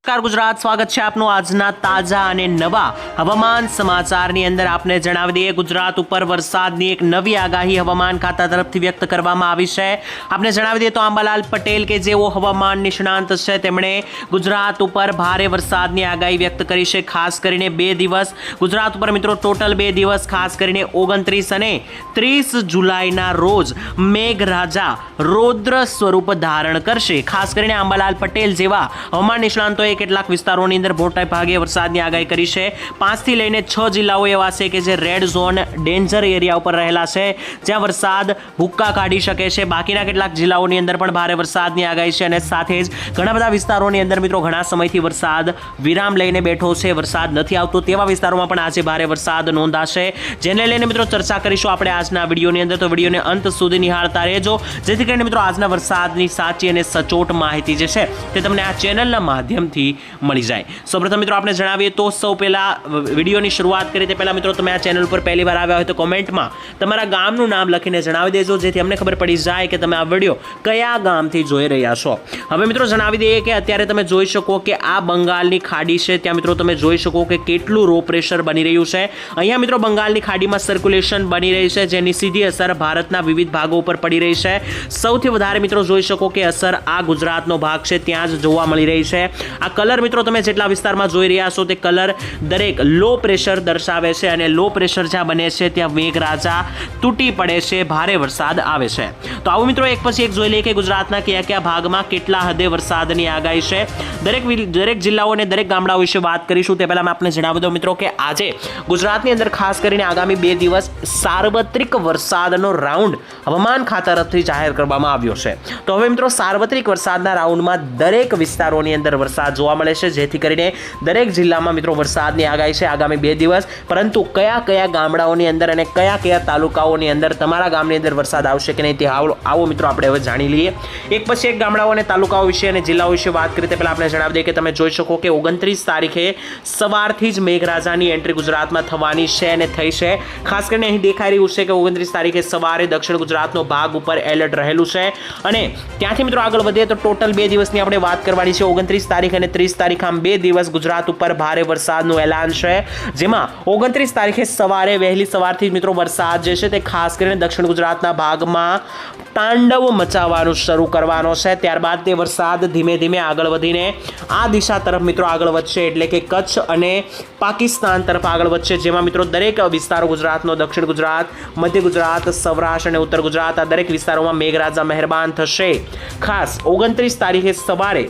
નમસ્કાર, ગુજરાત. સ્વાગત છે આપનું આજના તાજા અને નવા હવામાન સમાચારની અંદર. આપને જણાવી દઈએ, ગુજરાત ઉપર વરસાદની એક નવી આગાહી હવામાન ખાતા તરફથી વ્યક્ત કરવામાં આવી છે. આપને જણાવી દઈએ તો આંબાલાલ પટેલ કે જેઓ હવામાન નિષ્ણાંત છે, તેમણે ગુજરાત ઉપર ભારે વરસાદની આગાહી વ્યક્ત કરી છે, ખાસ કરીને બે દિવસ. ગુજરાત ઉપર મિત્રો, ટોટલ બે દિવસ, ખાસ કરીને ઓગણત્રીસ અને ત્રીસ જુલાઈના રોજ મેઘરાજા રૌદ્ર સ્વરૂપ ધારણ કરશે. ખાસ કરીને આંબાલાલ પટેલ જેવા હવામાન નિષ્ણાંતોએ કેટલાક વિસ્તારોની અંદર મોટા ભાગે વરસાદની આગાહી કરી છે. પાંચથી લઈને છ જિલ્લાઓ એવા છે કે જે રેડ ઝોન ડેન્જર એરિયા ઉપર રહેલા છે. જ્યાં વરસાદ ભૂક્કા કાઢી શકે છે. બાકીના કેટલાક જિલ્લાઓની અંદર પણ ભારે વરસાદની આગાહી છે અને સાથે જ ઘણા બધા વિસ્તારોની અંદર મિત્રો ઘણા સમયથી વરસાદ વિરામ લઈને બેઠો છે. વરસાદ નથી આવતો તેવા વિસ્તારોમાં પણ આજે ભારે વરસાદ નોંધાશે. જેને લઈને મિત્રો ચર્ચા કરીશું આપણે આજના વિડીયોની અંદર. તો વિડીયોને અંત સુધી નિહાળતા રહેજો. જેથી કરીને મિત્રો આજના વરસાદની સાચી અને સચોટ માહિતી જે છે તે તમને આ ચેનલના માધ્યમથી મળી જાય. સૌપ્રથમ મિત્રો આપણે જણાવીએ તો સૌ પહેલાં વિડીયોની શરૂઆત કરીએ તે પહેલાં મિત્રો તમે આ ચેનલ પર પહેલી વાર આવ્યા હોય તો કોમેન્ટમાં તમારા ગામનું નામ લખીને જણાવી દેજો, જેથી અમને ખબર પડી જાય કે તમે આ વીડિયો કયા ગામથી જોઈ રહ્યા છો. હવે મિત્રો જણાવી દઈએ કે અત્યારે તમે જોઈ શકો કે આ બંગાળની ખાડી છે. ત્યાં મિત્રો તમે જોઈ શકો કે કેટલું રો પ્રેશર બની રહ્યું છે. અહીંયા મિત્રો બંગાળની ખાડીમાં સર્ક્યુલેશન બની રહી છે, જેની સીધી અસર ભારતના વિવિધ ભાગો ઉપર પડી રહી છે. સૌથી વધારે મિત્રો જોઈ શકો કે અસર આ ગુજરાતનો ભાગ છે. ત્યાં જ જોવા મળી રહી છે. આ કલર મિત્રો તમે જેટલા વિસ્તારમાં જોઈ રહ્યા છો તે કલર દરેક લો પ્રેશર દર્શાવે છે અને લો પ્રેશર જ્યાં બને છે ત્યાં મેઘરાજા તૂટી પડે છે, ભારે વરસાદ આવે છે. તો આવું મિત્રો એક પછી એક જોઈ લઈએ કે ગુજરાતના કયા કયા ભાગમાં કેટલા હદે વરસાદની આગાહી છે. દરેક દરેક જિલ્લાઓ અને દરેક ગામડાઓ વિશે વાત કરીશું તે પહેલાં મેં આપને જણાવી દઉં મિત્રો કે આજે ગુજરાતની અંદર ખાસ કરીને આગામી બે દિવસ સાર્વત્રિક વરસાદનો રાઉન્ડ હવામાન ખાતા તરફથી જાહેર કરવામાં આવ્યો છે. તો હવે મિત્રો સાર્વત્રિક વરસાદના રાઉન્ડમાં દરેક વિસ્તારોની અંદર વરસાદ જોવા મળે છે. જેથી કરીને દરેક જિલ્લામાં મિત્રો વરસાદની આગાહી છે આગામી બે દિવસ. પરંતુ કયા કયા ગામડાઓની અંદર અને કયા કયા તાલુકાઓની અંદર તમારા ગામની અંદર વરસાદ આવશે કે નહીં તે આવો મિત્રો આપણે હવે જાણી લઈએ. એક પછી એક ગામડાઓ અને તાલુકાઓ વિશે અને જિલ્લાઓ વિશે વાત કરીએ તે પહેલાં આપણે જણાવી દઈએ કે તમે જોઈ શકો કે ઓગણત્રીસ તારીખે સવારથી જ મેઘરાજાની એન્ટ્રી ગુજરાતમાં થવાની છે અને થઈ છે. ખાસ કરીને અહીં દેખાઈ રહ્યું છે કે ઓગણત્રીસ તારીખે સવારે દક્ષિણ ગુજરાતનો ભાગ ઉપર એલર્ટ રહેલું છે. અને ત્યાંથી મિત્રો આગળ વધીએ તો ટોટલ બે દિવસની આપણે વાત કરવાની છે. ઓગણત્રીસ તારીખ અને ત્રીસ તારીખ આમ બે દિવસ ગુજરાત ઉપર ભારે વરસાદનું એલાન છે. જેમાં ઓગણત્રીસ તારીખે સવારે વહેલી સવારથી મિત્રો વરસાદ જે છે તે ખાસ કરીને દક્ષિણ ગુજરાતના ભાગમાં તાંડવ મચાવવાનું શરૂ કરવાનો છે. ત્યારબાદ તે વરસાદ ધીમે ધીમે આગળ વધીને આ દિશા તરફ મિત્રો આગળ વધશે. એટલે કે કચ્છ અને પાકિસ્તાન તરફ આગળ વધશે. જેમાં મિત્રો દરેક વિસ્તારો ગુજરાતનો દક્ષિણ ગુજરાત, મધ્ય ગુજરાત, સૌરાષ્ટ્ર અને ઉત્તર ગુજરાત આ દરેક વિસ્તારોમાં મેઘરાજા મહેરબાન થશે. ખાસ ઓગણત્રીસ તારીખે સવારે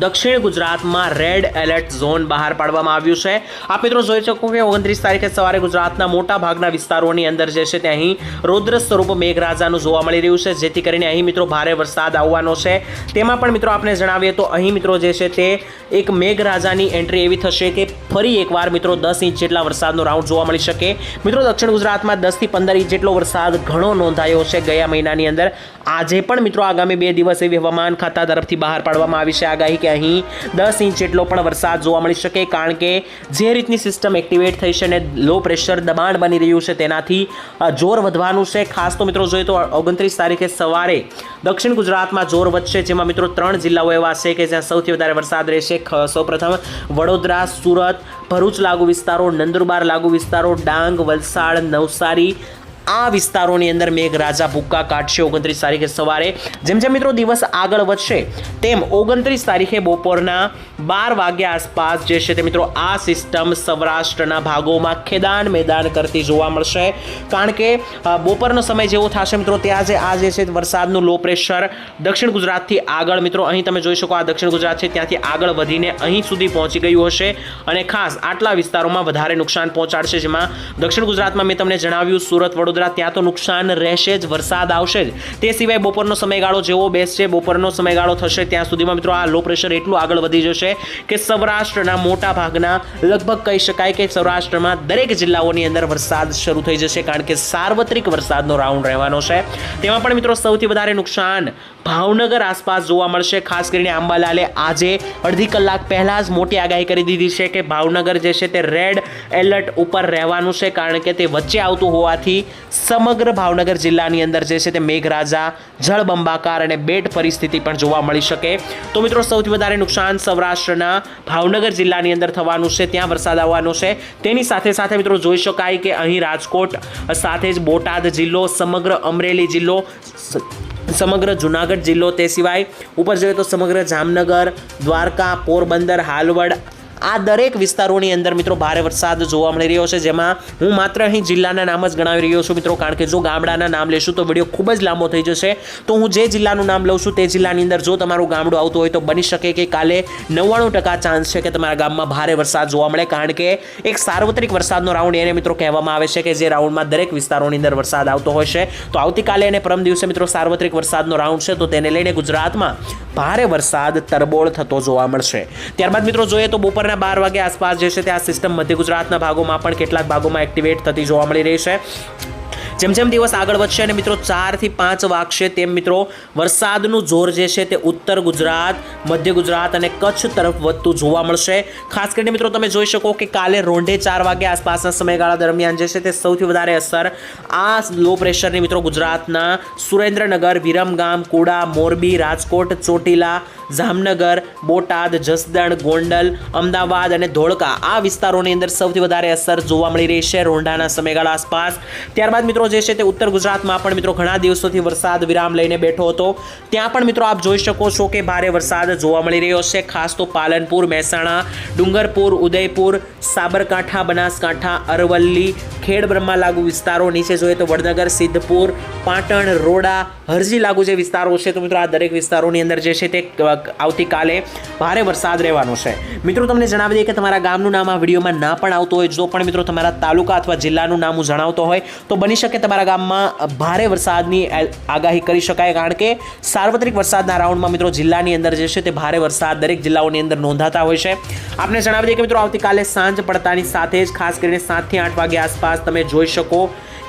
દક્ષિણ ગુજરાતમાં રેડ એલર્ટ ઝોન બહાર પાડવામાં આવ્યું છે. આપ મિત્રો જોઈ શકો કે ઓગણત્રીસ તારીખે સવારે ગુજરાતના મોટા ભાગના વિસ્તારોની અંદર જે છે તે અહીં રૌદ્ર સ્વરૂપ મેઘરાજાનું જોવા મળી રહ્યું છે, જેથી કરીને અહીં મિત્રો ભારે વરસાદ આવવાનો છે. તેમાં પણ મિત્રો આપણે જણાવીએ તો અહીં મિત્રો જે છે તે એક મેઘરાજાની એન્ટ્રી એવી થશે કે ફરી એકવાર મિત્રો દસ ઇંચ જેટલા વરસાદનો રાઉન્ડ જોવા મળી શકે. મિત્રો દક્ષિણ ગુજરાતમાં દસથી પંદર ઇંચ જેટલો વરસાદ ઘણો નોંધાયો છે ગયા મહિનાની અંદર. આજે પણ મિત્રો આગામી બે દિવસ એવી હવામાન ખાતા તરફથી બહાર પાડવામાં આવી છે આગાહી કે અહીં દસ ઇંચ જેટલો પણ વરસાદ જોવા મળી શકે કારણ કે જે રીતની સિસ્ટમ એક્ટિવેટ થઈ છે અને લો પ્રેશર દબાણ બની રહ્યું છે તેનાથી જોર વધવાનું છે. ખાસ તો મિત્રો જોઈએ તો ઓગણત્રીસ તારીખે સવારે દક્ષિણ ગુજરાતમાં જોર વધશે, જેમાં મિત્રો ત્રણ જિલ્લાઓ એવા છે કે જ્યાં સૌથી વધારે વરસાદ રહેશે. સૌપ્રથમ વડોદરા, સુરત, ભરૂચ લાગુ વિસ્તારો, નંદુરબાર લાગુ વિસ્તારો, ડાંગ, વલસાડ, નવસારી આ વિસ્તારોની અંદર મેઘરાજા ભૂક્કા કાઢશે ઓગણત્રીસ તારીખે સવારે. જેમ જેમ મિત્રો દિવસ આગળ વધશે, તેમ ઓગણત્રીસ તારીખે બપોરના બાર વાગ્યા આસપાસ જે છે તે મિત્રો આ સિસ્ટમ સૌરાષ્ટ્રના ભાગોમાં ખેદાન મેદાન કરતી જોવા મળશે. કારણ કે બપોરનો સમય જેવો થશે મિત્રો ત્યાં જે આ જે છે વરસાદનું લો પ્રેશર દક્ષિણ ગુજરાતથી આગળ. મિત્રો, અહીં તમે જોઈ શકો આ દક્ષિણ ગુજરાત છે ત્યાંથી આગળ વધીને અહીં સુધી પહોંચી ગયું હશે અને ખાસ આટલા વિસ્તારોમાં વધારે નુકસાન પહોંચાડશે, જેમાં દક્ષિણ ગુજરાતમાં મેં તમને જણાવ્યું, સુરત, વડોદરા ત્યાં તો નુકસાન રહેશે જ, વરસાદ આવશે જ. તે સિવાય બપોરનો સમયગાળો જેવો બેસશે, બપોરનો સમયગાળો થશે ત્યાં સુધીમાં મિત્રો આ લો પ્રેશર એટલું આગળ વધી જશે કે સૌરાષ્ટ્રના મોટા ભાગના, લગભગ કહી શકાય કે સૌરાષ્ટ્રમાં દરેક જિલ્લાઓની અંદર વરસાદ શરૂ થઈ જશે કારણ કે સાર્વત્રિક વરસાદનો રાઉન્ડ રહેવાનો છે. તેમાં પણ મિત્રો સૌથી વધારે નુકસાન ભાવનગર આસપાસ જોવા મળશે. ખાસ કરીને આંબાલાલે આજે અડધી કલાક પહેલાં જ મોટી આગાહી કરી દીધી છે કે ભાવનગર જે છે તે રેડ એલર્ટ ઉપર રહેવાનું છે કારણ કે તે વચ્ચે આવતું હોવાથી સમગ્ર ભાવનગર જિલ્લાની અંદર જે છે તે મેઘરાજા, જળબંબાકાર અને બેટ પરિસ્થિતિ પણ જોવા મળી શકે. તો મિત્રો, સૌથી વધારે નુકસાન સૌરાષ્ટ્રના ભાવનગર જિલ્લાની અંદર થવાનું છે, ત્યાં વરસાદ આવવાનો છે. તેની સાથે સાથે મિત્રો, જોઈ શકાય કે અહીં રાજકોટ સાથે જ બોટાદ જિલ્લો, સમગ્ર અમરેલી જિલ્લો સમગ્ર જુનાગઢ જિલ્લો તે સિવાય. ઉપર જોઈએ તો સમગ્ર જામનગર, દ્વારકા, પોરબંદર, હાલવડ આ દરેક વિસ્તારોની અંદર મિત્રો ભારે વરસાદ જોવા મળી રહ્યો છે, જેમાં હું માત્ર અહીં જિલ્લાના નામ જ ગણાવી રહ્યો છું મિત્રો, કારણ કે જો ગામડાના નામ લેશું તો વીડિયો ખૂબ જ લાંબો થઈ જશે. તો હું જે જિલ્લાનું નામ લઉં છું તે જિલ્લાની અંદર જો તમારું ગામડું આવતું હોય તો બની શકે કે કાલે નવ્વાણું ટકા ચાન્સ છે કે તમારા ગામમાં ભારે વરસાદ જોવા મળે, કારણ કે એક સાર્વત્રિક વરસાદનો રાઉન્ડ એને મિત્રો કહેવામાં આવે છે કે જે રાઉન્ડમાં દરેક વિસ્તારોની અંદર વરસાદ આવતો હોય છે. તો આવતીકાલે અને પરમ દિવસે મિત્રો સાર્વત્રિક વરસાદનો રાઉન્ડ છે, તો તેને લઈને ગુજરાતમાં ભારે વરસાદ તરબોળ થતો જોવા મળશે. ત્યારબાદ મિત્રો જોઈએ તો બપોરના બાર વાગે આસપાસ જે છે તે આ સિસ્ટમ મધ્ય ગુજરાતના ભાગોમાં પણ કેટલાક ભાગોમાં એક્ટિવેટ થતી જોવા મળી રહી છે. જેમ જેમ દિવસ આગળ વધશે અને મિત્રો ચારથી પાંચ વાગશે તેમ મિત્રો વરસાદનું જોર જે છે તે ઉત્તર ગુજરાત, મધ્ય ગુજરાત અને કચ્છ તરફ વધતું જોવા મળશે. ખાસ કરીને મિત્રો તમે જોઈ શકો કે કાલે રોંઢે ચાર વાગે આસપાસના સમયગાળા દરમિયાન જે છે તે સૌથી વધારે અસર આ લો પ્રેશરની મિત્રો ગુજરાતના સુરેન્દ્રનગર, વિરમગામ, કુડા, મોરબી, રાજકોટ, ચોટીલા જામનગર, બોટાદ, જસદણ, ગોંડલ, અમદાવાદ અને ધોળકા આ વિસ્તારોની અંદર સૌથી વધારે અસર જોવા મળી રહી છે રોંઢાના સમયગાળા આસપાસ. ત્યારબાદ મિત્રો જે છે તે ઉત્તર ગુજરાતમાં પણ મિત્રો ઘણા દિવસોથી વરસાદ વિરામ લઈને બેઠો હતો. ત્યાં પણ મિત્રો આપ જોઈ શકો છો કે ભારે વરસાદ જોવા મળી રહ્યો છે, ખાસ તો પાલનપુર, મહેસાણા, ડુંગરપુર, ઉદયપુર, સાબરકાંઠા, બનાસકાંઠા, અરવલ્લી ખેડ બ્રહ્મા લાગુ વિસ્તારો, નીચે જોઈએ તો વડનગર, સિદ્ધપુર, પાટણ, રોડા, હરજી લાગુ જે વિસ્તારો છે તો મિત્રો આ દરેક વિસ્તારોની અંદર જે છે તે આવતીકાલે ભારે વરસાદ રહેવાનો છે. મિત્રો, તમને જણાવી દઈએ કે તમારા ગામનું નામ આ વિડીયોમાં ના પણ આવતું હોય. જો પણ મિત્રો તમારા તાલુકા અથવા જિલ્લાનું નામ હું જણાવતો હોય, તો બની શકે તમારા ગામમાં ભારે વરસાદની આગાહી કરી શકાય. કારણ કે સાર્વત્રિક વરસાદના રાઉન્ડમાં મિત્રો જિલ્લાની અંદર જે છે તે ભારે વરસાદ દરેક જિલ્લાઓની અંદર નોંધાતા હોય છે. આપણે જણાવી દઈએ કે મિત્રો, આવતીકાલે સાંજ પડતાની સાથે જ ખાસ કરીને સાતથી આઠ વાગે આસપાસ તમે જોઈ શકો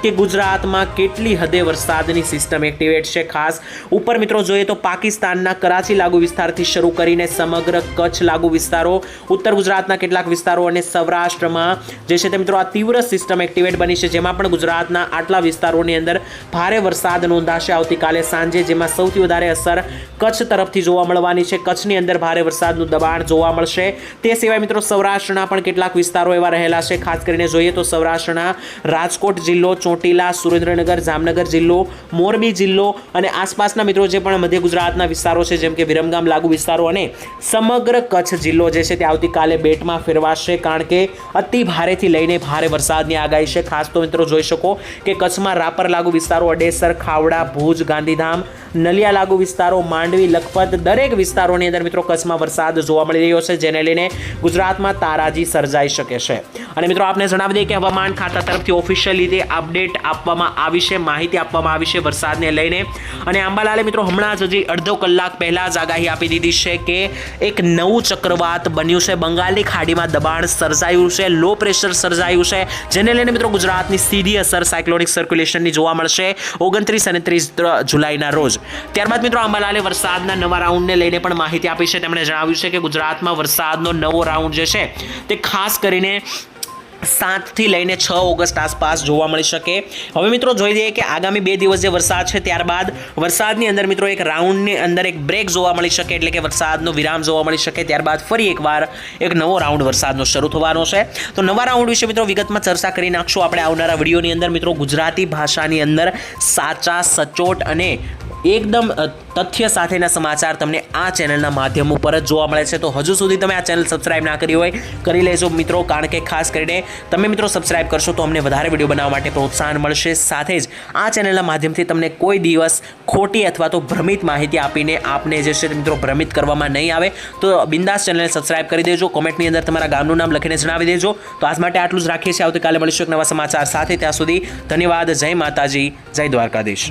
કે ગુજરાતમાં કેટલી હદે વરસાદની સિસ્ટમ એક્ટિવેટ છે. ખાસ ઉપર મિત્રો જોઈએ તો પાકિસ્તાનના કરાચી લાગુ વિસ્તારથી શરૂ કરીને સમગ્ર કચ્છ લાગુ વિસ્તારો, ઉત્તર ગુજરાતના કેટલાક વિસ્તારો અને સૌરાષ્ટ્રમાં જે છે તે મિત્રો આ તીવ્ર સિસ્ટમ એક્ટિવેટ બની છે. જેમાં પણ ગુજરાતના આટલા વિસ્તારોની અંદર ભારે વરસાદ નોંધાશે આવતીકાલે સાંજે, જેમાં સૌથી વધારે અસર કચ્છ તરફથી જોવા મળવાની છે. કચ્છની અંદર ભારે વરસાદનું દબાણ જોવા મળશે. તે સિવાય મિત્રો સૌરાષ્ટ્રના પણ કેટલાક વિસ્તારો એવા રહેલા છે. ખાસ કરીને જોઈએ તો સૌરાષ્ટ્રના રાજકોટ જિલ્લો, ચોટીલા, સુરેન્દ્રનગર, જામનગર જિલ્લો, મોરબી જિલ્લો અને આસપાસના મિત્રો જે પણ મધ્ય ગુજરાતના વિસ્તારો છે, જેમ કે વિરમગામ લાગુ વિસ્તારો અને સમગ્ર કચ્છ જિલ્લો જે છે તે આવતીકાલે બેટમાં ફેરવાશે કારણ કે અતિ ભારેથી લઈને ભારે વરસાદની આગાહી છે. ખાસ તો મિત્રો જોઈ શકો કે કચ્છમાં રાપર લાગુ વિસ્તારો, અડેસર, ખાવડા, ભુજ, ગાંધીધામ, નલિયા લાગુ વિસ્તારો, માંડવી, લખપત દરેક વિસ્તારોની અંદર મિત્રો કચ્છમાં વરસાદ જોવા મળી રહ્યો છે. જેને લઈને ગુજરાતમાં તારાજી સર્જાઈ શકે છે. અને મિત્રો, આપને જણાવી દઈએ કે હવામાન ખાતા તરફથી ઓફિશિયલ રીતે અપડેટ આપવામાં આવી છે, માહિતી આપવામાં આવી છે વરસાદને લઈને. અને આંબાલાલે મિત્રો, હમણાં જ હજી અડધો કલાક પહેલા જ આગાહી આપી દીધી છે કે એક નવું ચક્રવાત બન્યું છે. બંગાળની ખાડીમાં દબાણ સર્જાયું છે, લો પ્રેશર સર્જાયું છે, જેને લઈને મિત્રો ગુજરાતની સીધી અસર સાયક્લોનિક સર્ક્યુલેશનની જોવા મળશે ઓગણત્રીસ અને ત્રીસ જુલાઈના રોજ. ત્યારબાદ મિત્રો અંબાલાલે વરસાદના નવા રાઉન્ડને લઈને પણ માહિતી આપી છે. તેમણે જણાવ્યું છે કે ગુજરાતમાં વરસાદનો નવો રાઉન્ડ જે છે, તે ખાસ કરીને સાતથી લઈને છ ઓગસ્ટ આસપાસ જોવા મળી શકે. હવે મિત્રો જોઈ દઈએ કે આગામી બે દિવસ જે વરસાદ છે, ત્યારબાદ વરસાદની અંદર મિત્રો એક રાઉન્ડની અંદર એક બ્રેક જોવા મળી શકે, એટલે કે વરસાદનો વિરામ જોવા મળી શકે. ત્યારબાદ ફરી એકવાર એક નવો રાઉન્ડ વરસાદનો શરૂ થવાનો છે. તો નવા રાઉન્ડ વિશે મિત્રો વિગતમાં ચર્ચા કરી નાખશું આપણે આવનારા વિડીયોની અંદર. મિત્રો ગુજરાતી ભાષાની અંદર સાચા, સચોટ અને એકદમ તથ્ય સાથેના સમાચાર તમને આ ચેનલના માધ્યમ ઉપર જ જોવા મળે છે. તો હજુ સુધી તમે આ ચેનલ સબસ્ક્રાઇબ ના કરી હોય, કરી લેજો મિત્રો. કારણ કે ખાસ કરીને તમે મિત્રો સબસ્ક્રાઇબ કરશો તો અમને વધારે વીડિયો બનાવવા માટે પ્રોત્સાહન મળશે. સાથે જ આ ચેનલના માધ્યમથી તમને કોઈ દિવસ ખોટી અથવા તો ભ્રમિત માહિતી આપીને આપને જે છે મિત્રો ભ્રમિત કરવામાં નહીં આવે. તો બિંદાસ ચેનલને સબસ્ક્રાઇબ કરી દેજો. કોમેન્ટની અંદર તમારા ગામનું નામ લખીને જણાવી દેજો. તો આજ માટે આટલું જ રાખીએ છીએ. આવતીકાલે મળીશું એક નવા સમાચાર સાથે. ત્યાં સુધી ધન્યવાદ. જય માતાજી. જય દ્વારકાધીશ.